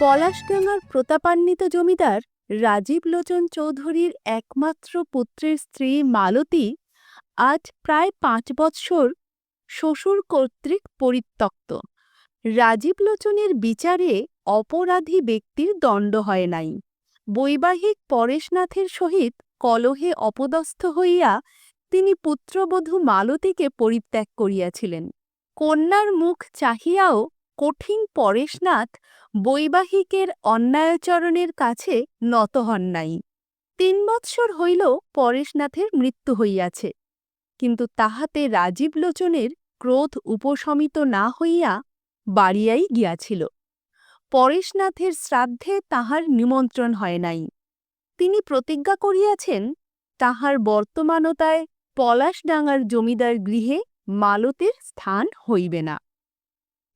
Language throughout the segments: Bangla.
পলাশডাঙ্গার প্রতাপান্বিত জমিদার রাজীব লোচন চৌধুরীর একমাত্র পুত্রের স্ত্রী মালতী আজ প্রায় পাঁচ বৎসর শ্বশুর কর্তৃক পরিত্যক্ত। রাজীব লোচনের বিচারে অপরাধী ব্যক্তির দণ্ড হয় নাই। বৈবাহিক পরেশনাথের সহিত কলহে অপদস্থ হইয়া তিনি পুত্রবধূ মালতীকে পরিত্যাগ করিয়াছিলেন। কন্যার মুখ চাহিয়াও কঠিন পরেশনাথ বৈবাহিকের অন্যায়চরণের কাছে নত হন নাই। তিন বৎসর হইল পরেশনাথের মৃত্যু হইয়াছে। কিন্তু তাহাতে রাজীব লোচনের ক্রোধ উপশমিত না হইয়া বাড়িয়াই গিয়াছিল। পরেশনাথের শ্রাদ্ধে তাহার নিমন্ত্রণ হয় নাই। তিনি প্রতিজ্ঞা করিয়াছেন, তাহার বর্তমানতায় পলাশডাঙ্গার জমিদার গৃহে মালতের স্থান হইবে না।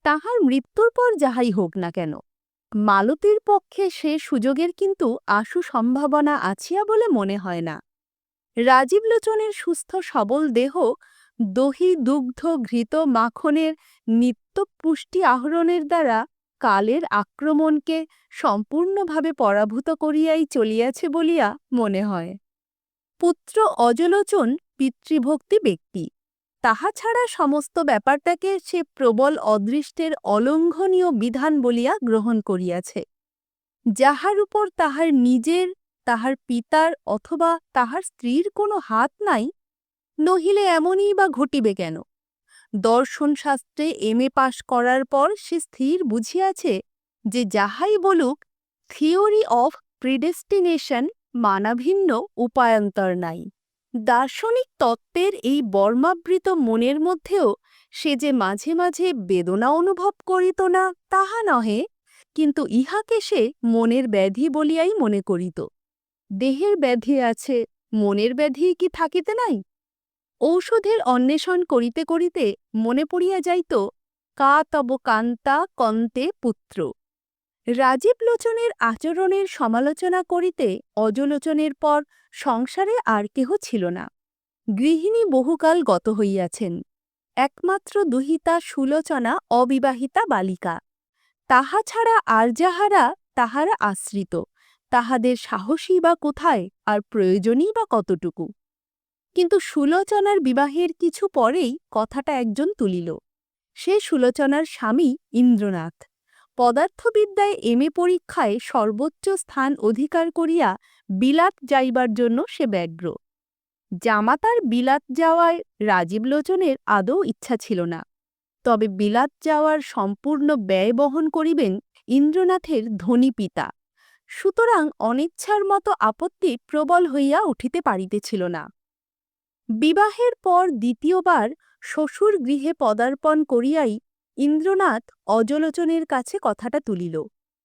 তাহার মৃত্যুর পর যাহাই হোক না কেন মালতীর পক্ষে সে সুযোগের কিন্তু আশু সম্ভাবনা আছিয়া বলে মনে হয় না। রাজীব লোচনের সুস্থ সবল দেহ, দহি দুগ্ধ ঘৃত মাখনের নিত্য পুষ্টি আহরণের দ্বারা কালের আক্রমণকে সম্পূর্ণভাবে পরাভূত করিয়াই চলিয়াছে বলিয়া মনে হয়। পুত্র অজলোচন পিতৃভক্তি ব্যক্তি। তাহা ছাড়া সমস্ত ব্যাপারটাকে সে প্রবল অদৃষ্টের অলঙ্ঘনীয় বিধান বলিয়া গ্রহণ করিয়াছে। যাহার উপর তাহার নিজের, তাহার পিতার অথবা তাহার স্ত্রীর কোনো হাত নাই, নহিলে এমনই বা ঘটিবে কেন? দর্শনশাস্ত্রে এম এ পাশ করার পর সে স্থির বুঝিয়াছে যে যাহাই বলুক, থিওরি অফ প্রিডেস্টিনেশন মানাভিন্ন উপায়ন্তর নাই। দার্শনিক তত্ত্বের এই বর্মাবৃত মনের মধ্যেও সে যে মাঝে মাঝে বেদনা অনুভব করিত না, তাহা নহে, কিন্তু ইহাকে সে মনের ব্যাধি বলিয়াই মনে করিত। দেহের ব্যাধি আছে, মনের ব্যাধি কি থাকিতে নাই? ঔষধের অন্বেষণ করিতে করিতে মনে পড়িয়া যাইত, কা তব কান্তা কন্তে পুত্র। রাজীব লোচনের আচরণের সমালোচনা করিতে অজলোচনের পর সংসারে আর কেহ ছিল না। গৃহিণী বহুকাল গত হইয়াছেন। একমাত্র দুহিতা সুলোচনা অবিবাহিতা বালিকা। তাহা ছাড়া আর যাহারা তাহারা আশ্রিত, তাহাদের সাহসী বা কোথায় আর প্রয়োজনই বা কতটুকু। কিন্তু সুলোচনার বিবাহের কিছু পরেই কথাটা একজন তুলিল। সে সুলোচনার স্বামী ইন্দ্রনাথ। পদার্থবিদ্যায় এম এ পরীক্ষায় সর্বোচ্চ স্থান অধিকার করিয়া বিলাত যাইবার জন্য সে ব্যগ্র। জামাতার বিলাত যাওয়ায় রাজীবলোচনের আদৌ ইচ্ছা ছিল না। তবে বিলাত যাওয়ার সম্পূর্ণ ব্যয় বহন করিবেন ইন্দ্রনাথের ধনী পিতা। সুতরাং অনিচ্ছার মতো আপত্তি প্রবল হইয়া উঠিতে পারিতেছিল না। বিবাহের পর দ্বিতীয়বার শ্বশুর গৃহে পদার্পণ করিয়াই ইন্দ্রনাথ অজলোচনের কাছে কথাটা তুলিল,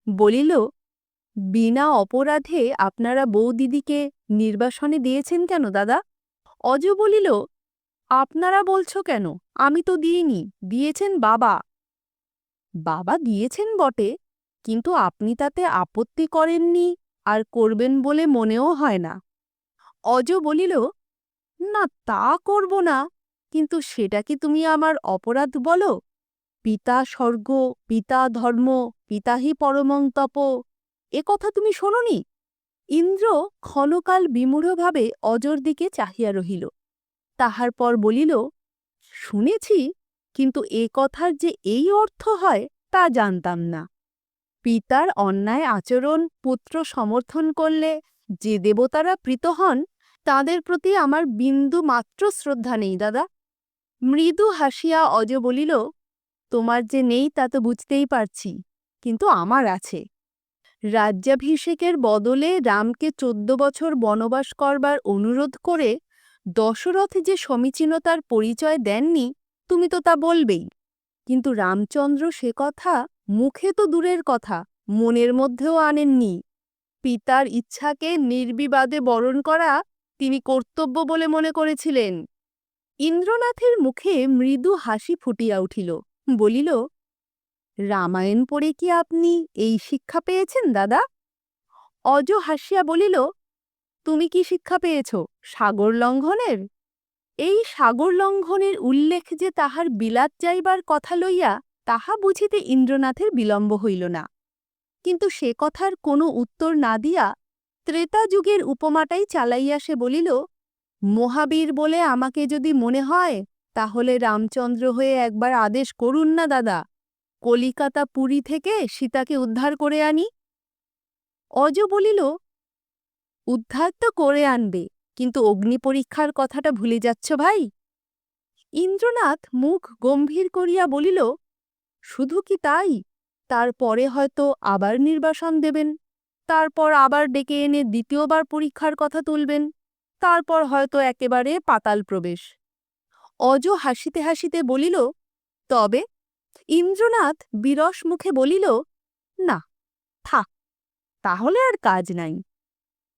বলিল, বিনা অপরাধে আপনারা বৌদিদিকে নির্বাসনে দিয়েছেন কেন দাদা? অজ বলিল, আপনারা বলছ কেন? আমি তো দিইনি, দিয়েছেন বাবা। বাবা দিয়েছেন বটে, কিন্তু আপনি তাতে আপত্তি করেননি আর করবেন বলে মনেও হয় না। অজ বলিল, না তা করব না, কিন্তু সেটা কি তুমি আমার অপরাধ বলো? পিতা স্বর্গ, পিতা ধর্ম পিতাহি পরমং তপ এ কথা তুমি শোনি ইন্দ্র ক্ষণকাল বিমূঢ়ভাবে অজর দিকে চাহিয়া রহিল। তাহার পর বলিল, শুনেছি, কিন্তু এ কথার যে এই অর্থ হয়, তা জানতাম না। পিতার অন্যায় আচরণ, পুত্র সমর্থন করলে যে দেবতারা প্রীত হন, তাদের প্রতি আমার বিন্দু মাত্র শ্রদ্ধা নেই, দাদা। মৃদু হাসিয়া অজ বলিল তোমার যে নেই তা তো বুঝতেই পারছি, কিন্তু আমার আছে। রাজ্যাভিষেকের বদলে রামকে চোদ্দ বছর বনবাস করবার অনুরোধ করে দশরথ যে সমীচীনতার পরিচয় দেননি, তুমি তো তা বলবেই। কিন্তু রামচন্দ্র সে কথা মুখে তো দূরের কথা, মনের মধ্যেও আনেননি। পিতার ইচ্ছাকে নির্বিবাদে বরণ করা তিনি কর্তব্য বলে মনে করেছিলেন। ইন্দ্রনাথের মুখে মৃদু হাসি ফুটিয়া উঠিল। বলিল, রামায়ণ পড়ে কি আপনি এই শিক্ষা পেয়েছেন, দাদা? অজ হাসিয়া বলিল, তুমি কি শিক্ষা পেয়েছ, সাগর লঙ্ঘনের? এই সাগর লঙ্ঘনের উল্লেখ যে তাহার বিলাত যাইবার কথা লইয়া তাহা বুঝিতে ইন্দ্রনাথের বিলম্ব হইল না। কিন্তু সে কথার কোনো উত্তর না দিয়া ত্রেতা যুগের উপমাটাই চালাইয়া সে বলিল, মহাবীর বলে আমাকে যদি মনে হয় তাহলে রামচন্দ্র হয়ে একবার আদেশ করুন না, দাদা। কলিকাতা পুরী থেকে সীতাকে উদ্ধার করে আনি। অজ বলিল, উদ্ধার তো করে আনবে, কিন্তু অগ্নি পরীক্ষার কথাটা ভুলে যাচ্ছ ভাই? ইন্দ্রনাথ মুখ গম্ভীর করিয়া বলিল, শুধু কি তাই? তারপরে হয়তো আবার নির্বাসন দেবেন। তারপর আবার ডেকে এনে দ্বিতীয়বার পরীক্ষার কথা তুলবেন। তারপর হয়তো একেবারে পাতাল প্রবেশ। অজ হাসিতে হাসিতে বলিল, তবে ইন্দ্রনাথ বিরস মুখে বলিল, না, থাক, তাহলে আর কাজ নাই।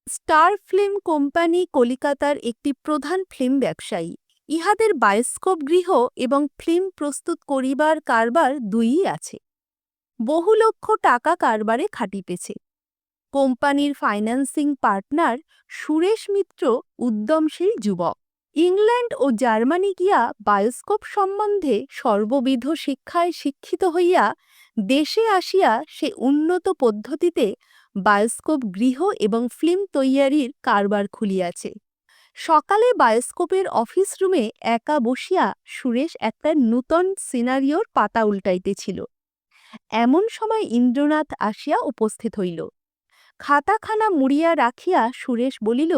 স্টার ফিল্ম কোম্পানি কলিকাতার একটি প্রধান ফিল্ম ব্যবসায়ী। ইহাদের বায়োস্কোপ গৃহ এবং ফিল্ম প্রস্তুত করিবার কারবার দুইই আছে। বহু লক্ষ টাকা কারবারে খাটিতেছে কোম্পানির ফাইন্যান্সিং পার্টনার সুরেশ মিত্র উদ্যমশীল যুবক। ইংল্যান্ড ও জার্মানি গিয়া বায়োস্কোপ সম্বন্ধে সর্ববিধ শিক্ষায় শিক্ষিত হইয়া দেশে আসিয়া সে উন্নত পদ্ধতিতে বায়োস্কোপ গৃহ এবং ফিল্ম তৈয়ারির কারবার খুলিয়াছে। সকালে বায়োস্কোপের অফিস রুমে একা বসিয়া সুরেশ একটা নূতন সিনারিওর পাতা উল্টাইতেছিল। এমন সময় ইন্দ্রনাথ আসিয়া উপস্থিত হইল। খাতাখানা মুড়িয়া রাখিয়া সুরেশ বলিল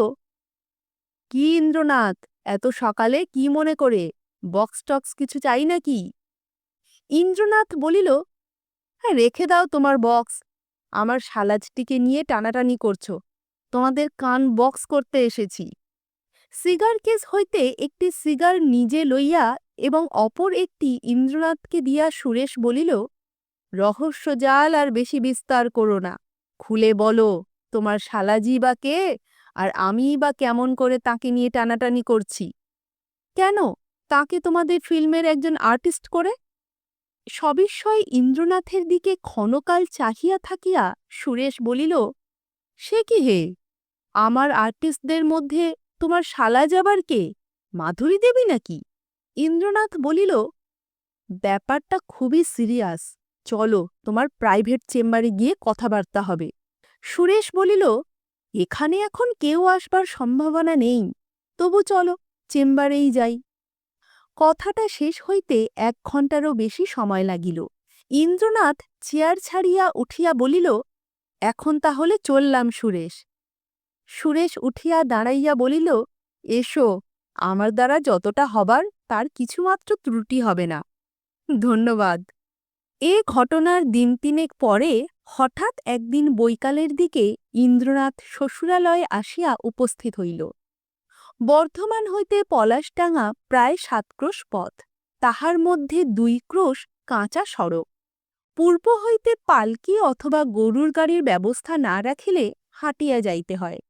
কি ইন্দ্রনাথ? এত সকালে কি মনে করে? বক্স টক্স কিছু চাই নাকি? ইন্দ্রনাথ বলিল "হ্যাঁ, রেখে দাও তোমার বক্স। আমার সালাজটিকে নিয়ে টানাটানি করছ। তোমাদের কান বক্স করতে এসেছি। সিগার কেস হইতে একটি সিগার নিজে লইয়া এবং অপর একটি ইন্দ্রনাথকে দিয়া সুরেশ বলিল রহস্য জাল আর বেশি বিস্তার করো না। খুলে বলো তোমার শালাজি বা কে? আর আমিই বা কেমন করে তাকে নিয়ে টানাটানি করছি? কেন? তাকে তোমাদের ফিল্মের একজন আর্টিস্ট করে? সবিস্ময় ইন্দ্রনাথের দিকে ক্ষণকাল চাহিয়া থাকিয়া সুরেশ বলিল, সে কি হে? আমার আর্টিস্টদের মধ্যে তোমার শালা যাবার কে? মাধুরী দেবী নাকি? ইন্দ্রনাথ বলিল, ব্যাপারটা খুবই সিরিয়াস। চলো তোমার প্রাইভেট চেম্বারে গিয়ে কথাবার্তা হবে। সুরেশ বলিল এখানে এখন কেউ আসবার সম্ভাবনা নেই। তবু চলো, চেম্বারেই যাই। কথাটা শেষ হইতে এক ঘণ্টারও বেশি সময় লাগিল। ইন্দ্রনাথ চেয়ার ছাড়িয়া উঠিয়া বলিল, এখন তাহলে চললাম সুরেশ। সুরেশ উঠিয়া দাঁড়াইয়া বলিল, এসো, আমার দ্বারা যতটা হবার তার কিছুমাত্র ত্রুটি হবে না। ধন্যবাদ। এ ঘটনার দিন তিনেক পরে হঠাৎ একদিন বৈকালের দিকে ইন্দ্রনাথ শ্বশুরালয়ে আসিয়া উপস্থিত হইল। বর্ধমান হইতে পলাশডাঙ্গা প্রায় সাত ক্রোশ পথ, তাহার মধ্যে দুই ক্রোশ কাঁচা সড়ক। পূর্ব হইতে পালকি অথবা গরুর গাড়ির ব্যবস্থা না রাখিলে হাঁটিয়া যাইতে হয়।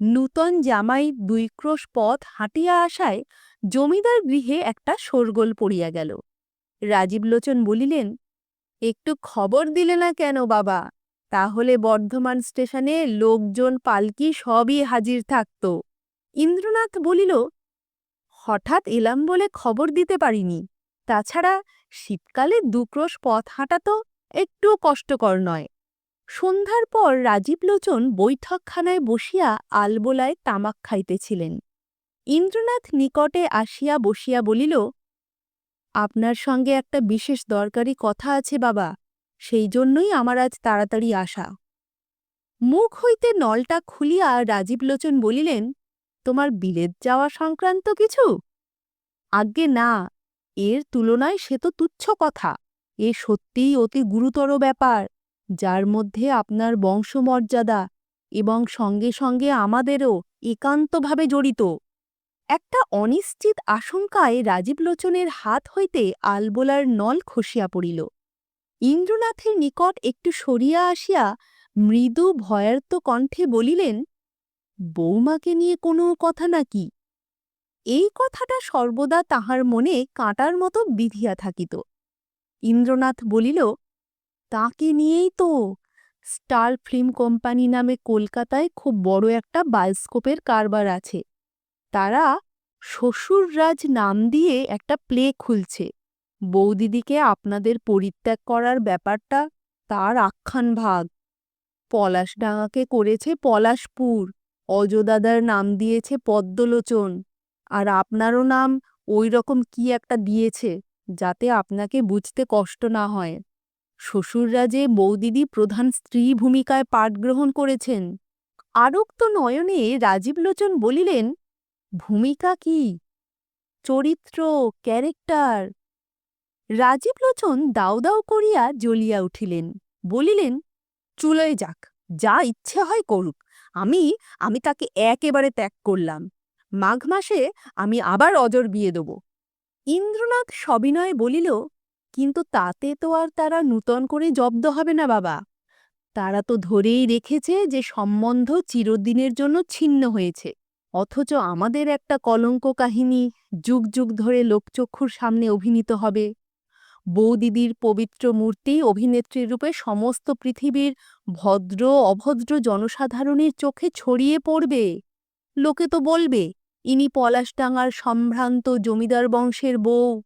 নূতন জামাই দুই ক্রোশ পথ হাঁটিয়া আসায় জমিদার গৃহে একটা শোরগোল পড়িয়া গেল। রাজীবলোচন বলিলেন একটু খবর দিলে না কেন বাবা? তাহলে বর্ধমান স্টেশনে লোকজন, পালকি সবই হাজির থাকত। ইন্দ্রনাথ বলিল, হঠাৎ এলাম বলে খবর দিতে পারিনি। তাছাড়া শীতকালে দুক্রোশ পথ হাঁটা তো একটু কষ্টকর নয়। সন্ধ্যার পর রাজীবলোচন বৈঠকখানায় বসিয়া আলবোলায় তামাক খাইতেছিলেন। ইন্দ্রনাথ নিকটে আসিয়া বসিয়া বলিল আপনার সঙ্গে একটা বিশেষ দরকারি কথা আছে বাবা, সেই জন্যই আমার আজ তাড়াতাড়ি আসা। মুখ হইতে নলটা খুলিয়া রাজীব লোচন বলিলেন, তোমার বিলেত যাওয়া সংক্রান্ত কিছু? আজ্ঞে না, এর তুলনায় সে তো তুচ্ছ কথা, এ সত্যিই অতি গুরুতর ব্যাপার, যার মধ্যে আপনার বংশমর্যাদা এবং সঙ্গে সঙ্গে আমাদেরও একান্তভাবে জড়িত। একটা অনিশ্চিত আশঙ্কায় রাজীবলোচনের হাত হইতে আলবোলার নল খসিয়া পড়িল। ইন্দ্রনাথের নিকট একটু সরিয়া আসিয়া মৃদু ভয়ার্ত কণ্ঠে বলিলেন, বৌমাকে নিয়ে কোনো কথা নাকি? এই কথাটা সর্বদা তাহার মনে কাঁটার মতো বিধিয়া থাকিত ইন্দ্রনাথ বলিল, তাকে নিয়েই তো স্টার ফিল্ম কোম্পানি নামে কলকাতায় খুব বড় একটা বায়োস্কোপের কারবার আছে। তারা শ্বশুররাজ নাম দিয়ে একটা প্লে খুলছে। বৌদিদিকে আপনাদের পরিত্যাগ করার ব্যাপারটা তার আখ্যান ভাগ। পলাশডাঙাকে করেছে পলাশপুর, অজদাদার নাম দিয়েছে পদ্মলোচন। আর আপনারও নাম ওই রকম কি একটা দিয়েছে, যাতে আপনাকে বুঝতে কষ্ট না হয়। শ্বশুররা যে বৌদিদি প্রধান স্ত্রী ভূমিকায় পাঠ গ্রহণ করেছেন। আরক্ত নয়নে রাজীবলোচন বলিলেন ভূমিকা কি? চরিত্র, ক্যারেক্টার? রাজীবলোচন দাউ দাউ করিয়া জ্বলিয়া উঠিলেন, বলিলেন, চুলোয় যাক, যা ইচ্ছে হয় করুক। আমি আমি তাকে একেবারে ত্যাগ করলাম। মাঘ মাসে আমি আবার অজর বিয়ে দেব। ইন্দ্রনাথ সবিনয়ে বলিল, কিন্তু তাতে তো আর তারা নূতন করে জব্দ হবে না বাবা। তারা তো ধরেই রেখেছে যে সম্বন্ধ চিরদিনের জন্য ছিন্ন হয়েছে। অথচ আমাদের একটা কলঙ্ক কাহিনী যুগ যুগ ধরে লোকচক্ষুর সামনে অভিনীত হবে। বৌদিদির পবিত্র মূর্তি অভিনেত্রীর রূপে সমস্ত পৃথিবীর ভদ্র অভদ্র জনসাধারণের চোখে ছড়িয়ে পড়বে। লোকে তো বলবে, ইনি পলাশডাঙ্গার সম্ভ্রান্ত জমিদার বংশের বউ।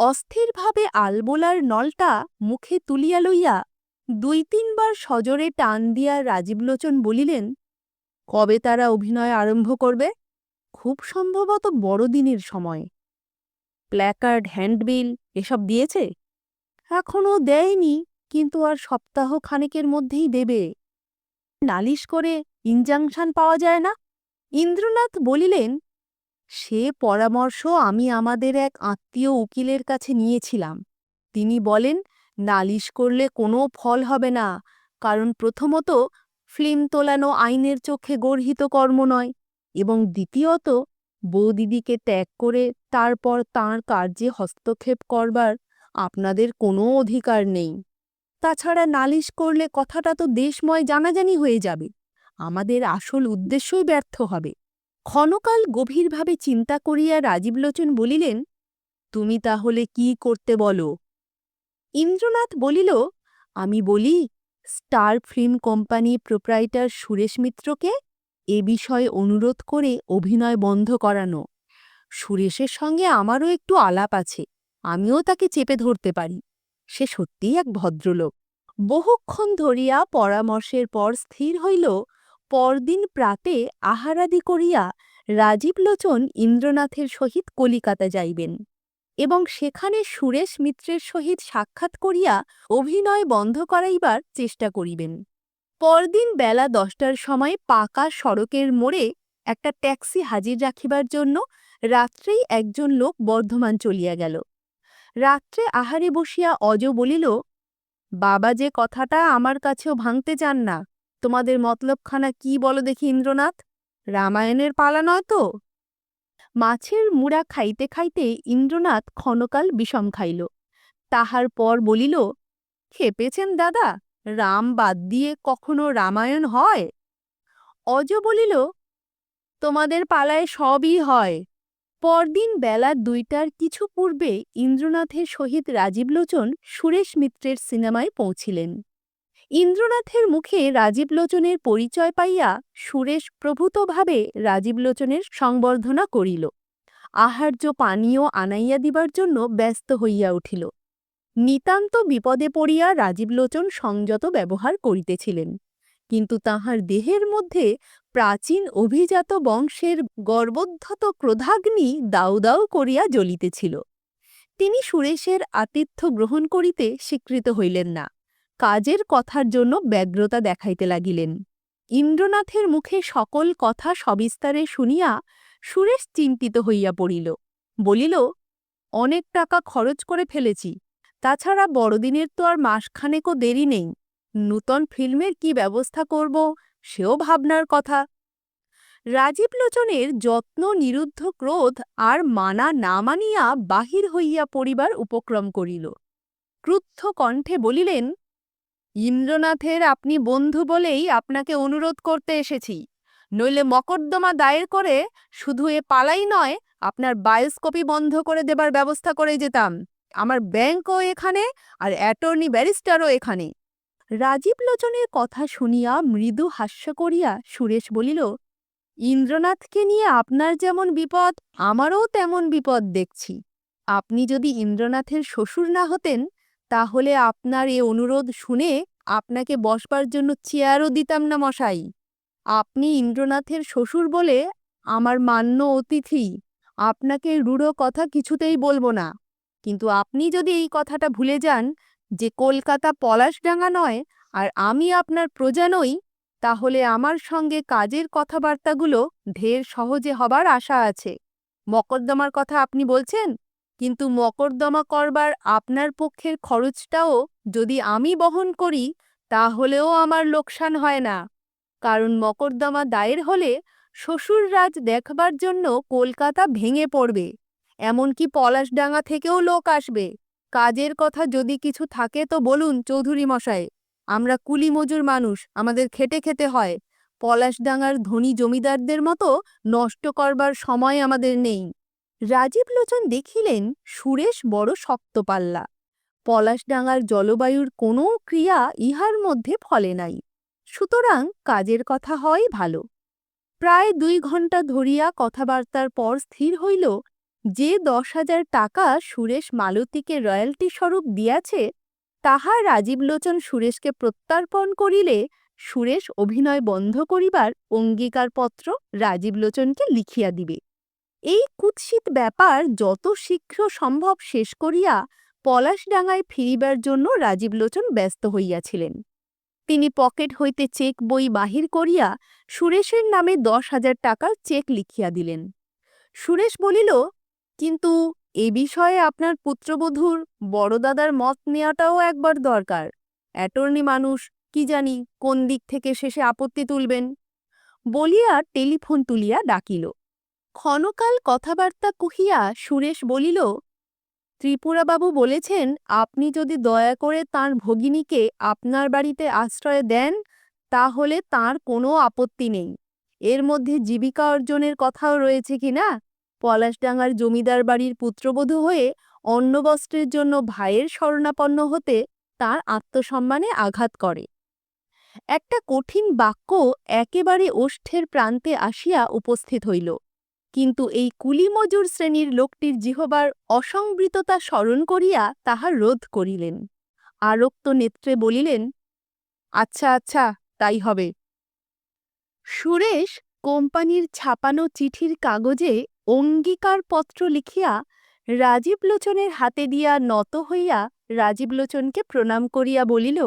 অস্থিরভাবে আলবোলার নলটা মুখে তুলিয়া লইয়া দুই তিনবার সজোরে টান দিয়া রাজীবলোচন বলিলেন কবে তারা অভিনয় আরম্ভ করবে? খুব সম্ভবত বড়দিনের সময়। প্ল্যাকার্ড, হ্যান্ডবিল এসব দিয়েছে? এখনও দেয়নি, কিন্তু আর সপ্তাহ খানেকের মধ্যেই দেবে। নালিশ করে ইনজাংশন পাওয়া যায় না? ইন্দ্রনাথ বলিলেন, সে পরামর্শ আমি আমাদের এক আত্মীয় উকিলের কাছে নিয়েছিলাম। তিনি বলেন, নালিশ করলে কোনো ফল হবে না, কারণ প্রথমত ফিল্ম তোলানো আইনের চোখে গর্হিত কর্ম নয় এবং দ্বিতীয়ত, বৌদিদিকে ত্যাগ করে তারপর তাঁর কার্যে হস্তক্ষেপ করবার আপনাদের কোনো অধিকার নেই। তাছাড়া নালিশ করলে কথাটা তো দেশময় জানাজানি হয়ে যাবে। আমাদের আসল উদ্দেশ্যই ব্যর্থ হবে। ক্ষণকাল গভীরভাবে চিন্তা করিয়া রাজীবলোচন বলিলেন, তুমি তাহলে কি করতে বলো? ইন্দ্রনাথ বলিল, আমি বলি Star Film Company proprietor Suresh মিত্রকে এ বিষয়ে অনুরোধ করে অভিনয় বন্ধ করানো। সুরেশের সঙ্গে আমারও একটু আলাপ আছে, আমিও তাকে চেপে ধরতে পারি। সে সত্যিই এক ভদ্রলোক। বহুক্ষণ ধরিয়া পরামর্শের পর স্থির হইল, পরদিন প্রাতে আহারাদি করিয়া রাজীব লোচন ইন্দ্রনাথের সহিত কলিকাতা যাইবেন। এবং সেখানে সুরেশ মিত্রের সহিত সাক্ষাৎ করিয়া অভিনয় বন্ধ করাইবার চেষ্টা করিবেন। পরদিন বেলা দশটার সময় পাকা সড়কের মোড়ে একটা ট্যাক্সি হাজির রাখিবার জন্য রাত্রেই একজন লোক বর্ধমান চলিয়া গেল। রাত্রে আহারে বসিয়া অজ বলিল, বাবা যে কথাটা আমার কাছেও ভাঙতে চান না। তোমাদের মতলবখানা কি বলো দেখি ইন্দ্রনাথ? রামায়ণের পালা নয় তো? মাছের মুড়া খাইতে খাইতে ইন্দ্রনাথ ক্ষণকাল বিষম খাইল। তাহার পর বলিল, খেপেছেন দাদা, রাম বাদ দিয়ে কখনো রামায়ণ হয়? অজ বলিল, তোমাদের পালায় সবই হয়। পরদিন বেলা দুইটার কিছু পূর্বে ইন্দ্রনাথের সহিত রাজীবলোচন সুরেশ মিত্রের সিনেমায় পৌঁছিলেন। ইন্দ্রনাথের মুখে রাজীবলোচনের পরিচয় পাইয়া সুরেশ প্রভূতভাবে রাজীবলোচনের সংবর্ধনা করিল। আহার্য পানীয় আনাইয়া দিবার জন্য ব্যস্ত হইয়া উঠিল। নিতান্ত বিপদে পড়িয়া রাজীবলোচন সংযত ব্যবহার করিতেছিলেন। কিন্তু তাহার দেহের মধ্যে প্রাচীন অভিজাত বংশের গর্বোদ্ধত ক্রোধাগ্নি দাউ দাউ করিয়া জ্বলিতেছিল। তিনি সুরেশের আতিথ্য গ্রহণ করিতে স্বীকৃত হইলেন না। কাজের কথার জন্য ব্যগ্রতা দেখাইতে লাগিলেন। ইন্দ্রনাথের মুখে সকল কথা সবিস্তারে শুনিয়া সুরেশ চিন্তিত হইয়া পড়িল। বলিল, অনেক টাকা খরচ করে ফেলেছি। তাছাড়া বড়দিনের তো আর মাসখানেকও দেরি নেই। নূতন ফিল্মের কি ব্যবস্থা করব, সেও ভাবনার কথা। রাজীব লোচনের যত্ন নিরুদ্ধ ক্রোধ আর মানা না মানিয়া বাহির হইয়া পড়িবার উপক্রম করিল। ক্রুদ্ধ কণ্ঠে বলিলেন ইন্দ্রনাথের আপনি বন্ধু বলেই আপনাকে অনুরোধ করতে এসেছি। নইলে মকদ্দমা দায়ের করে শুধু এ পালাই নয়, আপনার বায়োস্কোপি বন্ধ করে দেবার ব্যবস্থা করে যেতাম। আমার ব্যাংকও এখানে আর অ্যাটর্নি ব্যারিস্টারও এখানে। রাজীব লোচনের কথা শুনিয়া মৃদু হাস্য করিয়া সুরেশ বলিল, ইন্দ্রনাথকে নিয়ে আপনার যেমন বিপদ, আমারও তেমন বিপদ দেখছি। আপনি যদি ইন্দ্রনাথের শ্বশুর না হতেন তাহলে আপনার এ অনুরোধ শুনে আপনাকে বসবার জন্য চেয়ারও দিতাম না মশাই। আপনি ইন্দ্রনাথের শ্বশুর বলে আমার মান্য অতিথি। আপনাকে রূঢ় কথা কিছুতেই বলব না। কিন্তু আপনি যদি এই কথাটা ভুলে যান যে কলকাতা পলাশডাঙ্গা নয় আর আমি আপনার প্রজা নই, তাহলে আমার সঙ্গে কাজের কথাবার্তাগুলো ঢের সহজে হবার আশা আছে। মকদ্দমার কথা আপনি বলছেন? কিন্তু মকদ্দমা করবার আপনার পক্ষের খরচটাও যদি আমি বহন করি, তাহলেও আমার লোকসান হয় না। কারণ মকদ্দমা দায়ের হলে শ্বশুররাজ দেখবার জন্য কলকাতা ভেঙে পড়বে, এমনকি পলাশডাঙ্গা থেকেও লোক আসবে। কাজের কথা যদি কিছু থাকে তো বলুন চৌধুরী মশাই, আমরা কুলি মজুর মানুষ, আমাদের খেটে খেতে হয়। পলাশডাঙ্গার ধনী জমিদারদের মতো নষ্ট করবার সময় আমাদের নেই। রাজীব লোচন দেখিলেন সুরেশ বড় শক্ত পাল্লা। পলাশডাঙ্গার জলবায়ুর কোনো ক্রিয়া ইহার মধ্যে ফলে নাই। সুতরাং কাজের কথা হয় ভালো। প্রায় দুই ঘণ্টা ধরিয়া কথাবার্তার পর স্থির হইল যে দশ হাজার টাকা সুরেশ মালতীকে রয়্যালটি স্বরূপ দিয়াছে, তাহা রাজীবলোচন সুরেশকে প্রত্যার্পণ করিলে সুরেশ অভিনয় বন্ধ করিবার অঙ্গীকারপত্র রাজীবলোচনকে লিখিয়া দিবে। এই কুৎসিত ব্যাপার যত শীঘ্র সম্ভব শেষ করিয়া পলাশডাঙ্গায় ফিরিবার জন্য রাজীবলোচন ব্যস্ত হইয়াছিলেন। তিনি পকেট হইতে চেক বই বাহির করিয়া সুরেশের নামে দশ হাজার টাকার চেক লিখিয়া দিলেন। সুরেশ বলিল, কিন্তু এ বিষয়ে আপনার পুত্রবধূর বড়দাদার মত নেওয়াটাও একবার দরকার। অ্যাটর্নি মানুষ কি জানি কোন দিক থেকে শেষে আপত্তি তুলবেন? বলিয়া টেলিফোন তুলিয়া ডাকিল। ক্ষণকাল কথাবার্তা কহিয়া সুরেশ বলিল, ত্রিপুরাবাবু বলেছেন, আপনি যদি দয়া করে তাঁর ভগিনীকে আপনার বাড়িতে আশ্রয় দেন, তাহলে তার কোনো আপত্তি নেই। এর মধ্যে জীবিকা অর্জনের কথাও রয়েছে কি না? পলাশডাঙ্গার জমিদার বাড়ির পুত্রবধূ হয়ে অন্নবস্ত্রের জন্য ভাইয়ের শরণাপন্ন হতে তার আত্মসম্মানে আঘাত করে। একটা কঠিন বাক্য একেবারে ওষ্ঠের প্রান্তে আসিয়া উপস্থিত হইল। কিন্তু এই কুলিমজুর শ্রেণির লোকটির জিহবার অসংবৃততা স্মরণ করিয়া তাহা রোধ করিলেন। আরক্ত নেত্রে বলিলেন আচ্ছা আচ্ছা তাই হবে। সুরেশ কোম্পানির ছাপানো চিঠির কাগজে অঙ্গীকারপত্র লিখিয়া রাজীবলোচনের হাতে দিয়া নত হইয়া রাজীবলোচনকে প্রণাম করিয়া বলিল,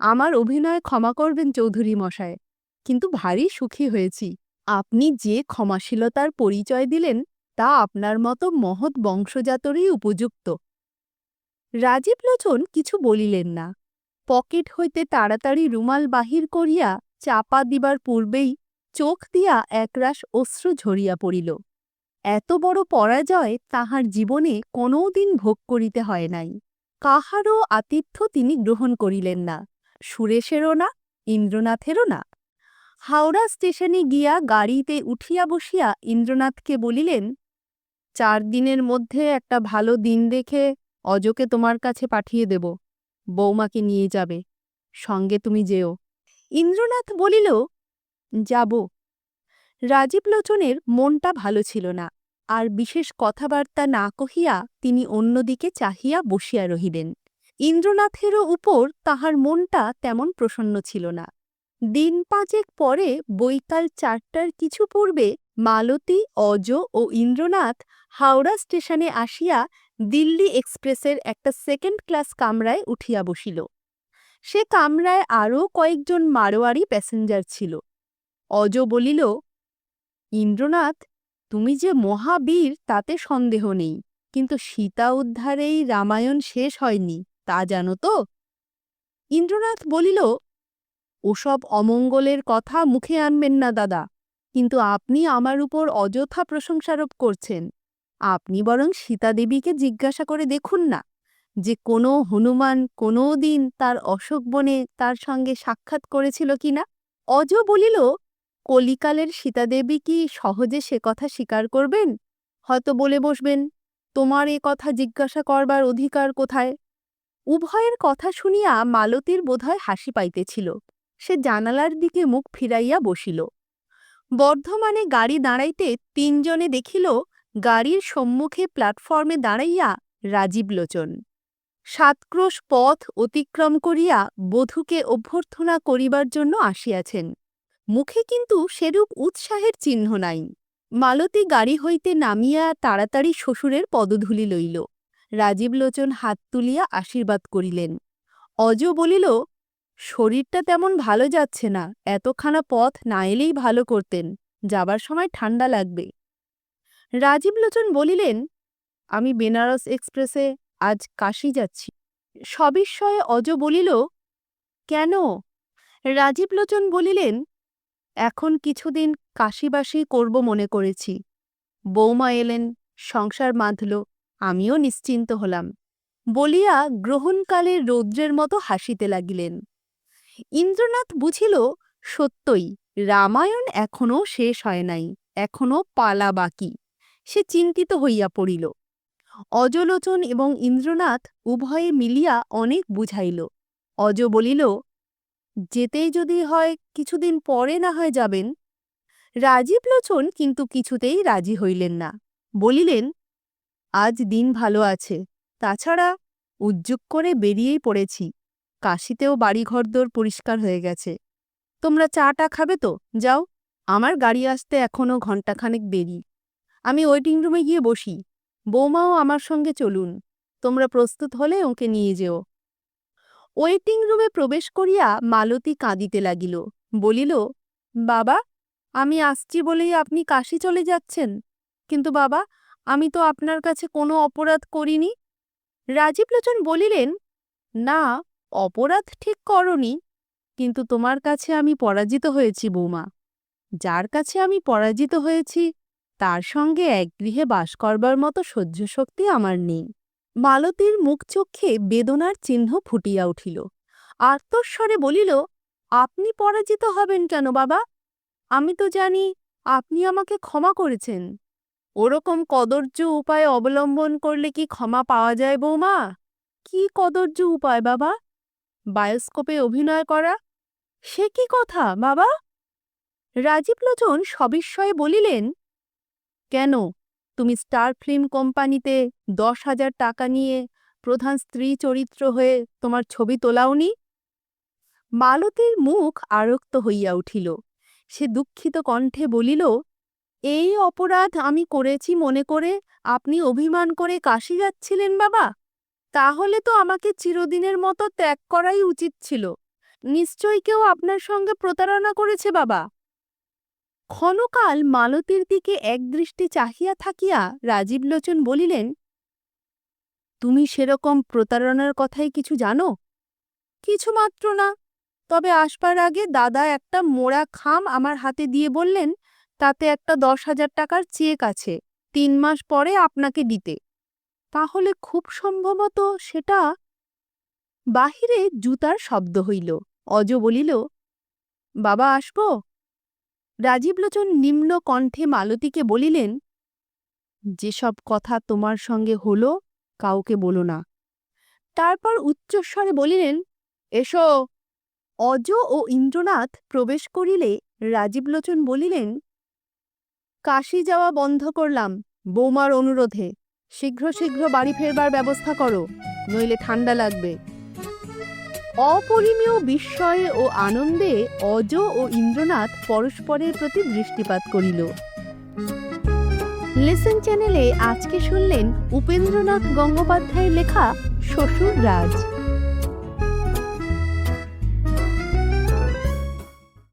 আমার অভিনয় ক্ষমা করবেন চৌধুরী মশায়, কিন্তু ভারী সুখী হয়েছি। আপনি যে ক্ষমাশীলতার পরিচয় দিলেন, তা আপনার মতো মহৎ বংশজাতরই উপযুক্ত। রাজীব লোচন কিছু বলিলেন না। পকেট হইতে তাড়াতাড়ি রুমাল বাহির করিয়া চাপা দিবার পূর্বেই চোখ দিয়া একরাশ অশ্রু ঝরিয়া পড়িল। এত বড় পরাজয় তাহার জীবনে কোনোদিন ভোগ করিতে হয় নাই। কাহারও আতিথ্য তিনি গ্রহণ করিলেন না। সুরেশেরও না, ইন্দ্রনাথেরও না। হাওড়া স্টেশনে গিয়া গাড়িতে উঠিয়া বসিয়া ইন্দ্রনাথকে বলিলেন, চার দিনের মধ্যে একটা ভালো দিন দেখে অজকে তোমার কাছে পাঠিয়ে দেব। বৌমাকে নিয়ে যাবে। সঙ্গে তুমি যেও। ইন্দ্রনাথ বলিল, যাব। রাজীবলোচনের মনটা ভালো ছিল না। আর বিশেষ কথাবার্তা না কহিয়া তিনি অন্যদিকে চাহিয়া বসিয়া রহিলেন। ইন্দ্রনাথেরও উপর তাহার মনটা তেমন প্রসন্ন ছিল না। দিন পাঁচেক পরে বৈকাল চারটার কিছু পূর্বে মালতী, অজ ও ইন্দ্রনাথ হাওড়া স্টেশনে আসিয়া দিল্লি এক্সপ্রেসের একটা সেকেন্ড ক্লাস কামরায় উঠিয়া বসিল। সে কামরায় আরও কয়েকজন মারোয়ারি প্যাসেঞ্জার ছিল। অজ বলিল, ইন্দ্রনাথ, তুমি যে মহাবীর, তাতে সন্দেহ নেই। কিন্তু সীতা উদ্ধারেই রামায়ণ শেষ হয়নি, তা জানো তো? ইন্দ্রনাথ বলিল ওসব অমঙ্গলের কথা মুখে আনবেন না, দাদা। কিন্তু আপনি আমার উপর অযথা প্রশংসারোপ করছেন। আপনি বরং সীতাদেবীকে জিজ্ঞাসা করে দেখুন না যে কোনো হনুমান কোনো দিন তার অশোক বনে তার সঙ্গে সাক্ষাৎ করেছিল কিনা অজ বলিল, কলিকালের সীতাদেবী কি সহজে সে কথা স্বীকার করবেন? হয়তো বলে বসবেন, তোমার এ কথা জিজ্ঞাসা করবার অধিকার কোথায়? উভয়ের কথা শুনিয়া মালতীর বোধহয় হাসি পাইতেছিল। সে জানালার দিকে মুখ ফিরাইয়া বসিল। বর্ধমানে গাড়ি দাঁড়াইতে তিনজনে দেখিল, গাড়ির সম্মুখে প্ল্যাটফর্মে দাঁড়াইয়া রাজীব লোচন। সাতক্রোশ পথ অতিক্রম করিয়া বধূকে অভ্যর্থনা করিবার জন্য আসিয়াছেন। মুখে কিন্তু সেরূপ উৎসাহের চিহ্ন নাই। মালতী গাড়ি হইতে নামিয়া তাড়াতাড়ি শ্বশুরের পদধূলি লইল। রাজীবলোচন হাত তুলিয়া আশীর্বাদ করিলেন। অজ বলিল শরীরটা তেমন ভালো যাচ্ছে না। এতখানা পথ না এলেই ভালো করতেন। যাবার সময় ঠান্ডা লাগবে। রাজীবলোচন বলিলেন, আমি বেনারস এক্সপ্রেসে আজ কাশি যাচ্ছি। সবিস্ময়ে অজ বলিল, কেন? রাজীবলোচন বলিলেন, এখন কিছুদিন কাশিবাসি করব মনে করেছি। বৌমা এলেন, সংসার বাঁধল, আমিও নিশ্চিন্ত হলাম। বলিয়া গ্রহণকালের রৌদ্রের মতো হাসিতে লাগিলেন। ইন্দ্রনাথ বুঝিল, সত্যই, রামায়ণ এখনও শেষ হয় নাই এখনও পালা বাকি। সে চিন্তিত হইয়া পড়িল। অজলোচন এবং ইন্দ্রনাথ উভয়ে মিলিয়া অনেক বুঝাইল। অজ বলিল, যেতেই যদি হয়, কিছুদিন পরে না হয় যাবেন? রাজীব লোচন কিন্তু কিছুতেই রাজি হইলেন না। বলিলেন, আজ দিন ভালো আছে, তাছাড়া উদ্যোগ করে বেরিয়েই পড়েছি। কাশিতেও বাড়িঘরদোর পরিষ্কার হয়ে গেছে। তোমরা চাটা খাবে তো, যাও। আমার গাড়ি আসতে এখনও ঘণ্টাখানেক দেরি। আমি ওয়েটিং রুমে গিয়ে বসি। বৌমাও আমার সঙ্গে চলুন। তোমরা প্রস্তুত হলে ওকে নিয়ে যেও। ওয়েটিং রুমে প্রবেশ করিয়া মালতী কাঁদিতে লাগিল। বলিল, বাবা, আমি আসছি বলেই আপনি কাশি চলে যাচ্ছেন। কিন্তু বাবা, আমি তো আপনার কাছে কোনো অপরাধ করিনি। রাজীবলোচন বলিলেন, না অপরাধ ঠিক করনি, কিন্তু তোমার কাছে আমি পরাজিত হয়েছি, বৌমা। যার কাছে আমি পরাজিত হয়েছি, তার সঙ্গে এক গৃহে বাস করবার মতো সহ্য শক্তি আমার নেই। মালতীর মুখচক্ষে বেদনার চিহ্ন ফুটিয়া উঠিল। আত্মস্বরে বলিল, আপনি পরাজিত হবেন কেন বাবা? আমি তো জানি আপনি আমাকে ক্ষমা করেছেন। ওরকম কদর্য উপায় অবলম্বন করলে কি ক্ষমা পাওয়া যায়, বৌমা? কি কদর্য উপায় বাবা? বায়োস্কোপে অভিনয় করা? সে কি কথা, বাবা? রাজীবলোচন সবিস্ময়ে বলিলেন, কেন? তুমি স্টার ফিল্ম কোম্পানিতে দশ হাজার টাকা নিয়ে প্রধান স্ত্রী চরিত্র হয়ে তোমার ছবি তোলাওনি? মালতীর মুখ আরক্ত হইয়া উঠিল। সে দুঃখিত কণ্ঠে বলিল, এই অপরাধ আমি করেছি মনে করে আপনি অভিমান করে কাশি যাচ্ছিলেন, বাবা? তাহলে তো আমাকে চিরদিনের মতো ত্যাগ করাই উচিত ছিল। নিশ্চয় কেউ আপনার সঙ্গে প্রতারণা করেছে, বাবা। ক্ষণকাল মালতীর দিকে একদৃষ্টি চাহিয়া থাকিয়া রাজীব লোচন বলিলেন, তুমি সেরকম প্রতারণার কথাই কিছু জানো? কিছু মাত্র না। তবে আসবার আগে দাদা একটা মোড়া খাম আমার হাতে দিয়ে বললেন, তাতে একটা দশ হাজার টাকার চেক আছে। তিন মাস পরে আপনাকে দিতে। তাহলে খুব সম্ভবত সেটা বাহিরে জুতার শব্দ হইল। অজ বলিল, বাবা, আসব? রাজীবলোচন নিম্ন কণ্ঠে মালতীকে বলিলেন, যেসব কথা তোমার সঙ্গে হলো, কাউকে বলো না। তারপর উচ্চস্বরে বলিলেন, এসো। অজ ও ইন্দ্রনাথ প্রবেশ করিলে রাজীবলোচন বলিলেন, কাশি যাওয়া বন্ধ করলাম, বৌমার অনুরোধে। শীঘ্র শীঘ্র বাড়ি ফেরবার ব্যবস্থা করো, নইলে ঠান্ডা লাগবে। অপরিমেয় বিস্ময়ে ও আনন্দে অজ ও ইন্দ্রনাথ পরস্পরের প্রতি দৃষ্টিপাত করিল। লেসন চ্যানেলে আজকে শুনলেন উপেন্দ্রনাথ গঙ্গোপাধ্যায়ের লেখা শ্বশুর রাজ।